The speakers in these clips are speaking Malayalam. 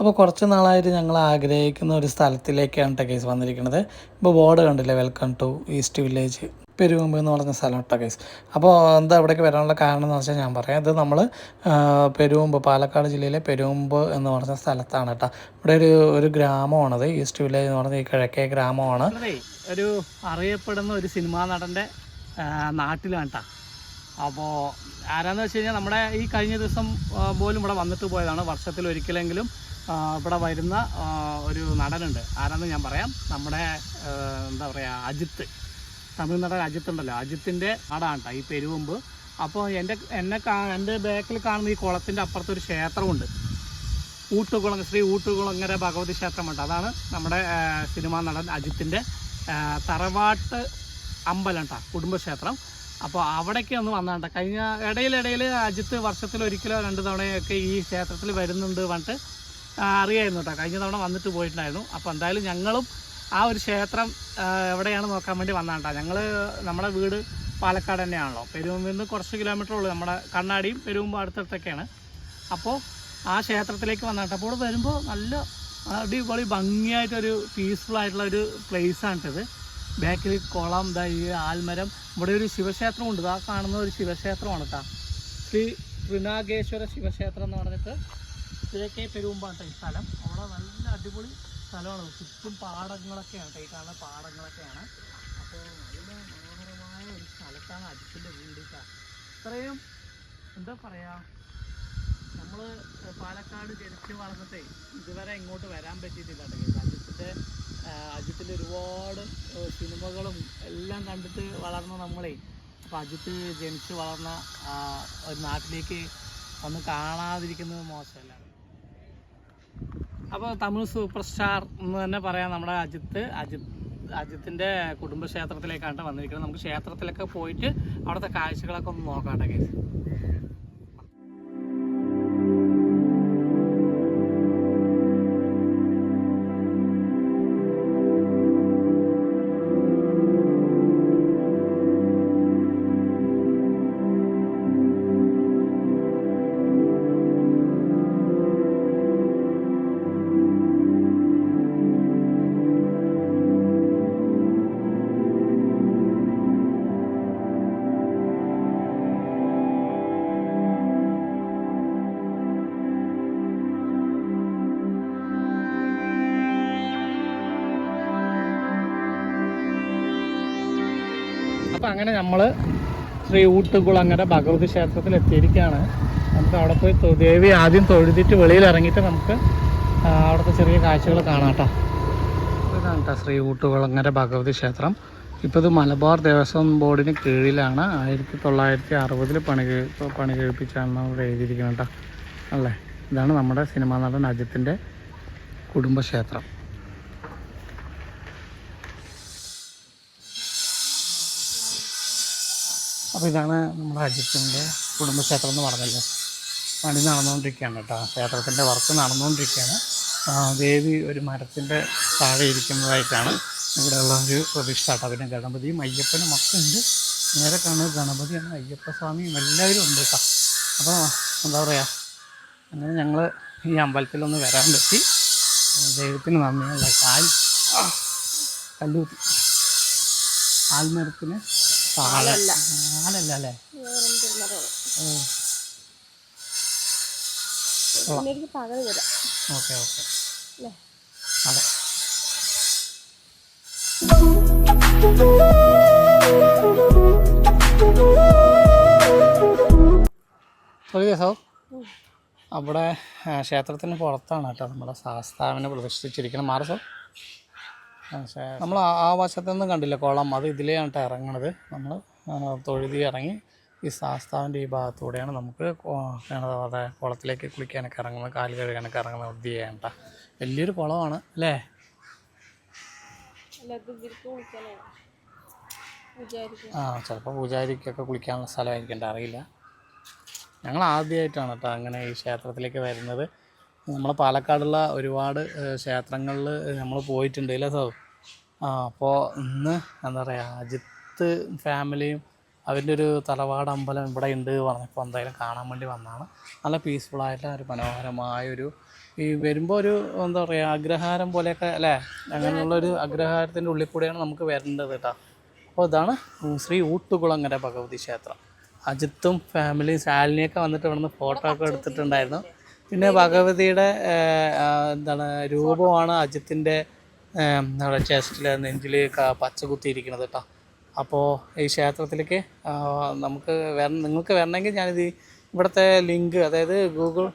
അപ്പോൾ കുറച്ച് നാളായിട്ട് ഞങ്ങൾ ആഗ്രഹിക്കുന്ന ഒരു സ്ഥലത്തിലേക്കാണ് കേട്ടോ വന്നിരിക്കുന്നത്. ഇപ്പോൾ ബോർഡ് കണ്ടില്ലേ? Welcome to east village Peruvamb എന്ന് പറഞ്ഞ സ്ഥലം കേട്ടോ അപ്പോൾ എന്താ ഇവിടേക്ക് വരാനുള്ള കാരണം എന്ന് വെച്ചാൽ ഞാൻ പറയാം. ഇത് നമ്മൾ പെരുവമ്പ് പാലക്കാട് ജില്ലയിലെ പെരുവമ്പ് എന്ന് പറഞ്ഞ സ്ഥലത്താണ് കേട്ടോ. ഇവിടെ ഒരു ഒരു ഗ്രാമമാണത് ഈസ്റ്റ് വില്ലേജ് എന്ന് പറഞ്ഞ ഈ കിഴക്കേ ഗ്രാമമാണ്. ഒരു അറിയപ്പെടുന്ന ഒരു സിനിമാ നടന്റെ നാട്ടിലാണ് കേട്ടോ. അപ്പോൾ ആരാന്ന് വെച്ച് കഴിഞ്ഞാൽ നമ്മുടെ ഈ കഴിഞ്ഞ ദിവസം പോലും ഇവിടെ വന്നിട്ട് പോയതാണ്. വർഷത്തിൽ ഒരിക്കലെങ്കിലും ഇവിടെ വരുന്ന ഒരു നടനുണ്ട്. ആരാണെന്ന് ഞാൻ പറയാം. നമ്മുടെ എന്താ പറയുക അജിത്ത്. തമിഴ് നടൻ അജിത്ത് ഉണ്ടല്ലോ. അജിത്തിന്റെ നാടാണ് ഈ പെരുവുമ്പ്. അപ്പോൾ എന്റെ എന്നെ എന്റെ ബാക്കിൽ കാണുന്ന ഈ കുളത്തിന്റെ അപ്പുറത്തൊരു ക്ഷേത്രമുണ്ട്. ഊട്ടുകുളങ്ങ ശ്രീ ഊട്ടുകുളങ്ങര ഭഗവതി ക്ഷേത്രമുണ്ട്. അതാണ് നമ്മുടെ സിനിമാ നടൻ അജിത്തിന്റെ തറവാട്ട് അമ്പലം കേട്ടോ കുടുംബക്ഷേത്രം. അപ്പോൾ അവിടേക്ക് ഒന്ന് വന്നാണ്ട കഴിഞ്ഞ ഇടയിലിടയിൽ അജിത്ത് വർഷത്തിൽ ഒരിക്കലോ രണ്ട് തവണയൊക്കെ ഈ ക്ഷേത്രത്തിൽ വരുന്നുണ്ട് പറഞ്ഞിട്ട് അറിയായിരുന്നു കേട്ടോ കഴിഞ്ഞ തവണ വന്നിട്ട് പോയിട്ടുണ്ടായിരുന്നു. അപ്പോൾ എന്തായാലും ഞങ്ങളും ആ ഒരു ക്ഷേത്രം എവിടെയാണ് നോക്കാൻ വേണ്ടി വന്നാണ്ടാ ഞങ്ങൾ നമ്മുടെ വീട് പാലക്കാട് തന്നെയാണല്ലോ. പെരുമ്പിൽ നിന്ന് കുറച്ച് കിലോമീറ്റർ ഉള്ളൂ. നമ്മുടെ കണ്ണാടിയും പെരുമ്പും അടുത്തടുത്തൊക്കെയാണ്. അപ്പോൾ ആ ക്ഷേത്രത്തിലേക്ക് വന്നിട്ട് അപ്പോൾ വരുമ്പോൾ നല്ല അടിപൊളി ഭംഗിയായിട്ടൊരു പീസ്ഫുൾ ആയിട്ടുള്ള ഒരു പ്ലേസാണിട്ടത് ബാക്കിൽ കുളം ഇതാ ഈ ആൽമരം. ഇവിടെ ഒരു ശിവക്ഷേത്രമുണ്ട് ആ കാണുന്ന ഒരു ശിവക്ഷേത്രമാണ് കേട്ടോ ശ്രീ തൃനാഗേശ്വര ശിവക്ഷേത്രം എന്ന് പറഞ്ഞിട്ട് കിഴക്കേ പെരുമ്പാണ് ഈ സ്ഥലം. അവിടെ നല്ല അടിപൊളി സ്ഥലമാണ്. ചുറ്റും പാടങ്ങളൊക്കെയാണ് ഈ കാണുന്ന പാടങ്ങളൊക്കെയാണ്. അപ്പോൾ നല്ല മനോഹരമായ ഒരു സ്ഥലത്താണ് അജിത്തിന്റെ വീട് ഇത്രയും എന്താ പറയുക നമ്മൾ പാലക്കാട് ജനിച്ച് വളർന്നിട്ടേ ഇതുവരെ ഇങ്ങോട്ട് വരാൻ പറ്റിയിട്ടില്ല അജിത്തിന്റെ അജിത്തിന്റെ ഒരുപാട് സിനിമകളും എല്ലാം കണ്ടിട്ട് വളർന്ന നമ്മളെ. അപ്പോൾ അജിത്ത് ജനിച്ച് വളർന്ന ഒരു നാട്ടിലേക്ക് ഒന്ന് കാണാതിരിക്കുന്നത് മോശമല്ല. അപ്പോൾ തമിഴ് സൂപ്പർ സ്റ്റാർ എന്ന് തന്നെ പറയാം നമ്മുടെ അജിത്ത്. അജിത്ത് അജിത്തിന്റെ കുടുംബക്ഷേത്രത്തിലേക്കാണ് വന്നിരിക്കുന്നത്. നമുക്ക് ക്ഷേത്രത്തിലൊക്കെ പോയിട്ട് അവിടുത്തെ കാഴ്ചകളൊക്കെ ഒന്ന് നോക്കാം കേട്ടോ കേസ് അങ്ങനെ നമ്മൾ ശ്രീ ഊട്ടുകുളങ്ങര ഭഗവതി ക്ഷേത്രത്തിൽ എത്തിയിരിക്കുകയാണ്. നമുക്ക് അവിടെ പോയി ദേവി ആദ്യം തൊഴുതിട്ട് വെളിയിൽ ഇറങ്ങിയിട്ട് നമുക്ക് അവിടുത്തെ ചെറിയ കാഴ്ചകൾ കാണാം കേട്ടോ ഇതാണ് കേട്ടോ ശ്രീ ഊട്ടുകുളങ്ങര ഭഗവതി ക്ഷേത്രം. ഇപ്പോൾ ഇത് മലബാർ ദേവസ്വം ബോർഡിന് കീഴിലാണ്. ആയിരത്തി തൊള്ളായിരത്തി അറുപതിൽ പണി പണി കഴിപ്പിച്ചാണ് ഇവിടെ എഴുതിയിരിക്കുന്നത് കേട്ടോ അല്ലേ? ഇതാണ് നമ്മുടെ സിനിമാ നടൻ അജിത്തിന്റെ കുടുംബക്ഷേത്രം. അപ്പോൾ ഇതാണ് നമ്മുടെ അജിത്തിന്റെ കുടുംബക്ഷേത്രം എന്ന് പറഞ്ഞല്ലോ പണി നടന്നുകൊണ്ടിരിക്കുകയാണ് കേട്ടോ. ക്ഷേത്രത്തിന്റെ വർക്ക് നടന്നുകൊണ്ടിരിക്കുകയാണ്. ദേവി ഒരു മരത്തിന്റെ താഴെ ഇരിക്കുന്നതായിട്ടാണ് ഇവിടെയുള്ള ഒരു പ്രതീക്ഷ കേട്ടോ. പിന്നെ ഗണപതിയും അയ്യപ്പനും ഒക്കെ ഉണ്ട്. നേരെ കാണുന്നത് ഗണപതിയാണ് അയ്യപ്പസ്വാമിയും എല്ലാവരും ഉണ്ട് കേട്ടോ. അപ്പോൾ എന്താ പറയുക അങ്ങനെ ഞങ്ങൾ ഈ അമ്പലത്തിലൊന്ന് വരാൻ പറ്റി ദൈവത്തിന് നന്ദിയുള്ള കാൽ കല്ലൂത്തി ആൽമരത്തിന് അല്ലേ ഓ എനിക്ക് പകരം തരാം ഓക്കെ ഓക്കെ. അല്ലേ? അതെ. ഒരു ദിവസം അവിടെ ക്ഷേത്രത്തിന് പുറത്താണ് കേട്ടോ നമ്മുടെ ശാസ്താവിനെ പ്രതിഷ്ഠിച്ചിരിക്കണം മാറസോ നമ്മൾ ആ വശത്തൊന്നും കണ്ടില്ല കുളം. അത് ഇതിലെയാണ് ഇറങ്ങണത്. നമ്മൾ തൊഴുതി ഇറങ്ങി ഈ ശാസ്താവിന്റെ ഈ ഭാഗത്തൂടെയാണ് നമുക്ക് പറയുക കുളത്തിലേക്ക് കുളിക്കാനൊക്കെ ഇറങ്ങുന്നത് കാൽ കഴുകാനൊക്കെ ഇറങ്ങുന്നത് വൃത്തി ചെയ്യണ്ട കേട്ടോ വലിയൊരു കുളമാണ് അല്ലേ? ഇത് ആ ചിലപ്പോൾ പൂജാരിക്കൊക്കെ കുളിക്കാനുള്ള സ്ഥലമായിരിക്കണ്ട അറിയില്ല. ഞങ്ങൾ ആദ്യമായിട്ടാണ് കേട്ടോ അങ്ങനെ ഈ ക്ഷേത്രത്തിലേക്ക് വരുന്നത്. നമ്മൾ പാലക്കാടുള്ള ഒരുപാട് ക്ഷേത്രങ്ങളിൽ നമ്മൾ പോയിട്ടുണ്ട് അല്ലേ സാർ? ആ അപ്പോൾ ഇന്ന് എന്താ പറയുക അജിത്ത് ഫാമിലിയും അവന്റെ ഒരു തലവാട് അമ്പലം ഇവിടെ ഉണ്ട് പറഞ്ഞപ്പോൾ എന്തായാലും കാണാൻ വേണ്ടി വന്നതാണ്. നല്ല പീസ്ഫുള്ളായിട്ടുള്ള ഒരു മനോഹരമായൊരു ഈ വരുമ്പോൾ ഒരു എന്താ പറയുക അഗ്രഹാരം പോലെയൊക്കെ അല്ലേ? അങ്ങനെയുള്ളൊരു അഗ്രഹാരത്തിന്റെ ഉള്ളിൽ കൂടെയാണ് നമുക്ക് വരേണ്ടത് കേട്ടോ. അപ്പോൾ ഇതാണ് ശ്രീ ഊട്ടുകുളങ്ങര ഭഗവതി ക്ഷേത്രം. അജിത്തും ഫാമിലിയും ശാലിനിയൊക്കെ വന്നിട്ട് ഇവിടുന്ന് ഫോട്ടോ ഒക്കെ എടുത്തിട്ടുണ്ടായിരുന്നു. പിന്നെ ഭഗവതിയുടെ എന്താണ് രൂപമാണ് അജിത്തിന്റെ നമ്മുടെ ചെസ്റ്റിൽ നെഞ്ചിൽ പച്ച കുത്തിയിരിക്കുന്നത് കേട്ടോ അപ്പോൾ ഈ ക്ഷേത്രത്തിലേക്ക് നമുക്ക് വര നിങ്ങൾക്ക് വരണമെങ്കിൽ ഞാനിത് ഇവിടുത്തെ ലിങ്ക് അതായത് ഗൂഗിൾ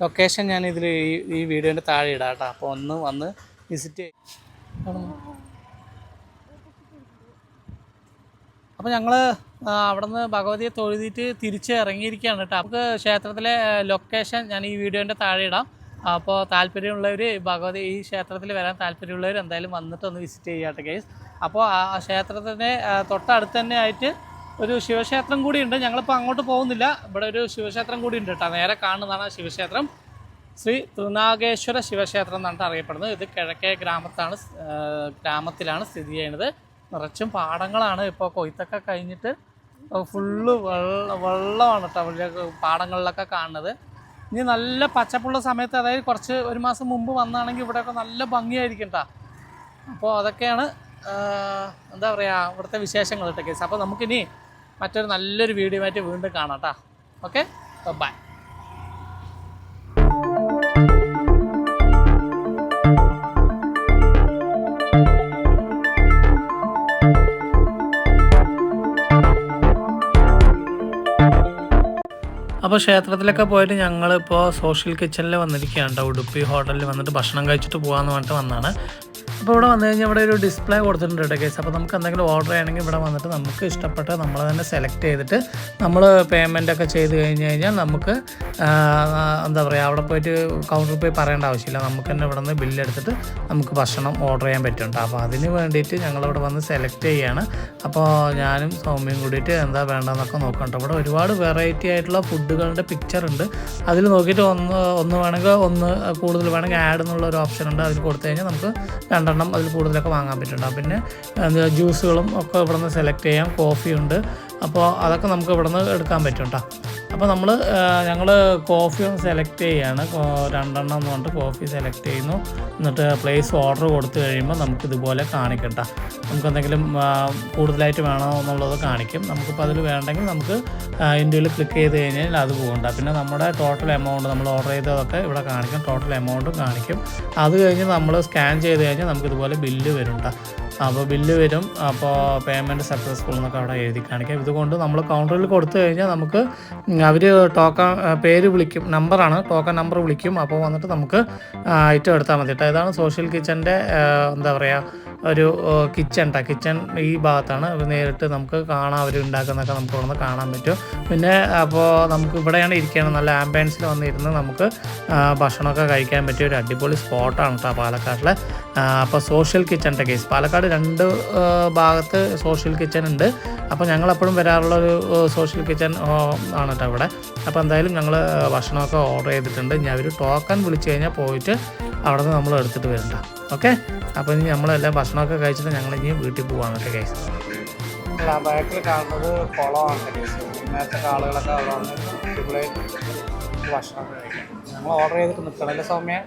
ലൊക്കേഷൻ ഞാൻ ഇതിൽ ഈ ഈ വീഡിയോന്റെ താഴെ ഇടാം കേട്ടോ അപ്പോൾ ഒന്ന് വന്ന് വിസിറ്റ് ചെയ്യും. അപ്പോൾ ഞങ്ങൾ അവിടെ നിന്ന് ഭഗവതിയെ തൊഴുതിയിട്ട് തിരിച്ച് ഇറങ്ങിയിരിക്കുകയാണ് കേട്ടോ. നമുക്ക് ക്ഷേത്രത്തിലെ ലൊക്കേഷൻ ഞാൻ ഈ വീഡിയോന്റെ താഴെ ഇടാം. അപ്പോൾ താല്പര്യമുള്ളവർ ഭഗവതി ഈ ക്ഷേത്രത്തിൽ വരാൻ താല്പര്യമുള്ളവർ എന്തായാലും വന്നിട്ട് ഒന്ന് വിസിറ്റ് ചെയ്യാട്ടെ കേസ് അപ്പോൾ ആ ക്ഷേത്രത്തിന്റെ തൊട്ടടുത്ത് തന്നെ ആയിട്ട് ഒരു ശിവക്ഷേത്രം കൂടിയുണ്ട് ഞങ്ങളിപ്പോൾ അങ്ങോട്ട് പോകുന്നില്ല. ഇവിടെ ഒരു ശിവക്ഷേത്രം കൂടി ഉണ്ട് കേട്ടോ. നേരെ കാണുന്നതാണ് ശിവക്ഷേത്രം. ശ്രീ തൃനാഗേശ്വര ശിവക്ഷേത്രം എന്നാണ് അറിയപ്പെടുന്നത്. ഇത് കിഴക്കേ ഗ്രാമത്താണ് ഗ്രാമത്തിലാണ് സ്ഥിതി ചെയ്യുന്നത്. നിറച്ചും പാടങ്ങളാണ് ഇപ്പോൾ കൊയ്ത്തൊക്കെ കഴിഞ്ഞിട്ട് ഫുള്ള് വെള്ള വെള്ളമാണ് കേട്ടോ പാടങ്ങളിലൊക്കെ കാണുന്നത്. ഇനി നല്ല പച്ചപ്പുള്ള സമയത്ത് അതായത് കുറച്ച് ഒരു മാസം മുമ്പ് വന്നാണെങ്കിൽ ഇവിടെയൊക്കെ നല്ല ഭംഗിയായിരിക്കും കേട്ടോ അപ്പോൾ അതൊക്കെയാണ് എന്താ പറയുക ഇവിടുത്തെ വിശേഷങ്ങൾ കേട്ടോ കേസ് അപ്പോൾ നമുക്കിനി മറ്റൊരു നല്ലൊരു വീഡിയോ ആയിട്ട് വീണ്ടും കാണാം കേട്ടോ ഓക്കെ ബൈ അപ്പോൾ ക്ഷേത്രത്തിലൊക്കെ പോയിട്ട് ഞങ്ങളിപ്പോൾ സോഷ്യൽ കിച്ചണിൽ വന്നിരിക്കുകയാണ് ഉടുപ്പി ഹോട്ടലിൽ വന്നിട്ട് ഭക്ഷണം കഴിച്ചിട്ട് പോകാമെന്ന് പറഞ്ഞിട്ട് വന്നതാണ് അപ്പോൾ ഇവിടെ വന്നു കഴിഞ്ഞാൽ ഇവിടെ ഒരു ഡിസ്പ്ലേ കൊടുത്തിട്ടുണ്ട് കേട്ടോ കേസ് അപ്പോൾ നമുക്ക് എന്തെങ്കിലും ഓർഡർ ചെയ്യണമെങ്കിൽ ഇവിടെ വന്നിട്ട് നമുക്ക് ഇഷ്ടപ്പെട്ട നമ്മൾ തന്നെ സെലക്ട് ചെയ്തിട്ട് നമ്മൾ പേയ്മെന്റ് ഒക്കെ ചെയ്ത് കഴിഞ്ഞ് കഴിഞ്ഞാൽ നമുക്ക് എന്താ പറയുക അവിടെ പോയിട്ട് കൗണ്ടറിൽ പോയി പറയേണ്ട ആവശ്യമില്ല. നമുക്ക് തന്നെ ഇവിടെ നിന്ന് ബില്ലെടുത്തിട്ട് നമുക്ക് ഭക്ഷണം ഓർഡർ ചെയ്യാൻ പറ്റുന്നുണ്ട്. അപ്പോൾ അതിന് വേണ്ടിയിട്ട് ഞങ്ങളിവിടെ വന്ന് സെലക്ട് ചെയ്യുകയാണ് അപ്പോൾ ഞാനും സൗമ്യയും കൂടിയിട്ട് എന്താ വേണ്ടതെന്നൊക്കെ നോക്കണ്ട ഇവിടെ ഒരുപാട് വെറൈറ്റി ആയിട്ടുള്ള ഫുഡുകളുടെ പിക്ചർ ഉണ്ട്. അതിൽ നോക്കിയിട്ട് ഒന്ന് ഒന്ന് വേണമെങ്കിൽ ഒന്ന് കൂടുതൽ വേണമെങ്കിൽ ആഡ് എന്നുള്ള ഒരു ഓപ്ഷൻ ഉണ്ട്. അതിൽ കൊടുത്തു കഴിഞ്ഞാൽ നമുക്ക് രണ്ടെണ്ണം അതിൽ കൂടുതലൊക്കെ വാങ്ങാൻ പറ്റുന്നുണ്ട്. പിന്നെ ജ്യൂസുകളും ഒക്കെ ഇവിടെ നിന്ന് സെലക്ട് ചെയ്യാം. കോഫി ഉണ്ട് അപ്പോൾ അതൊക്കെ നമുക്ക് ഇവിടെ നിന്ന് എടുക്കാൻ പറ്റും കേട്ടോ. അപ്പോൾ നമ്മൾ ഞങ്ങൾ കോഫി ഒന്ന് സെലക്ട് ചെയ്യുകയാണ് രണ്ടെണ്ണം എന്ന് പറഞ്ഞിട്ട് കോഫി സെലക്ട് ചെയ്യുന്നു. എന്നിട്ട് പ്ലേസ് ഓർഡർ കൊടുത്തു കഴിയുമ്പോൾ നമുക്ക് ഇതുപോലെ കാണിക്കട്ട നമുക്ക് എന്തെങ്കിലും കൂടുതലായിട്ട് വേണോ എന്നുള്ളത് കാണിക്കും. നമുക്കിപ്പോൾ അതിൽ വേണ്ടെങ്കിൽ നമുക്ക് ഇന്ത്യയിൽ ക്ലിക്ക് ചെയ്ത് കഴിഞ്ഞാൽ അത് പോകണ്ട പിന്നെ നമ്മുടെ ടോട്ടൽ എമൗണ്ട് നമ്മൾ ഓർഡർ ചെയ്തതൊക്കെ ഇവിടെ കാണിക്കും. ടോട്ടൽ എമൗണ്ടും കാണിക്കും. അത് കഴിഞ്ഞ് നമ്മൾ സ്കാൻ ചെയ്ത് കഴിഞ്ഞാൽ നമുക്കിതുപോലെ ബില്ല് വരും ട്ടോ. അപ്പോൾ ബില്ല് വരും. അപ്പോൾ പേയ്മെന്റ് സക്സസ്ഫുൾ എന്നൊക്കെ അവിടെ എഴുതി കാണിക്കാം. ഇതുകൊണ്ട് നമ്മൾ കൗണ്ടറിൽ കൊടുത്തു കഴിഞ്ഞാൽ നമുക്ക് അവർ ടോക്കൺ പേര് വിളിക്കും. നമ്പറാണ് ടോക്കൺ നമ്പർ വിളിക്കും. അപ്പോൾ വന്നിട്ട് നമുക്ക് ഐറ്റം എടുത്താൽ മതി കേട്ടോ ഇതാണ് സോഷ്യൽ കിച്ചന്റെ എന്താ പറയുക ഒരു കിച്ചൺ ട്ടാ. കിച്ചൺ ഈ ഭാഗത്താണ്. നേരിട്ട് നമുക്ക് കാണാം അവർ ഉണ്ടാക്കുന്നതൊക്കെ നമുക്ക് ഇവിടെ കാണാൻ പറ്റും. പിന്നെ അപ്പോൾ നമുക്ക് ഇവിടെയാണ് ഇരിക്കുകയാണ് നല്ല ആംബിയൻസിൽ വന്നിരുന്ന് നമുക്ക് ഭക്ഷണമൊക്കെ കഴിക്കാൻ പറ്റിയ ഒരു അടിപൊളി സ്പോട്ടാണ് കേട്ടോ പാലക്കാട്ടിലെ. അപ്പോൾ സോഷ്യൽ കിച്ചന്റെ കേസ് പാലക്കാട് രണ്ട് ഭാഗത്ത് സോഷ്യൽ കിച്ചൺ ഉണ്ട്. അപ്പോൾ ഞങ്ങൾ എപ്പോഴും വരാറുള്ള ഒരു സോഷ്യൽ കിച്ചൺ ആണ് കേട്ടോ ഇവിടെ. അപ്പോൾ എന്തായാലും ഞങ്ങൾ ഭക്ഷണമൊക്കെ ഓർഡർ ചെയ്തിട്ടുണ്ട്. ഇനി അവർ ടോക്കൺ വിളിച്ചു കഴിഞ്ഞാൽ പോയിട്ട് അവിടെ നിന്ന് നമ്മൾ എടുത്തിട്ട് വരണ്ട ഓക്കെ അപ്പോൾ ഇനി നമ്മളെല്ലാം ഭക്ഷണമൊക്കെ കഴിച്ചിട്ട് ഞങ്ങൾ ഇനി വീട്ടിൽ പോവാണ് കേട്ടോ കേസ് ബാക്കിൽ കാണുന്നത് കുളമാണ് കേസ് നേരത്തെ ആളുകളൊക്കെ അവിടെ ഭക്ഷണം ഞങ്ങൾ ഓർഡർ ചെയ്തിട്ട് നിൽക്കണല്ലേ സൗമ്യ?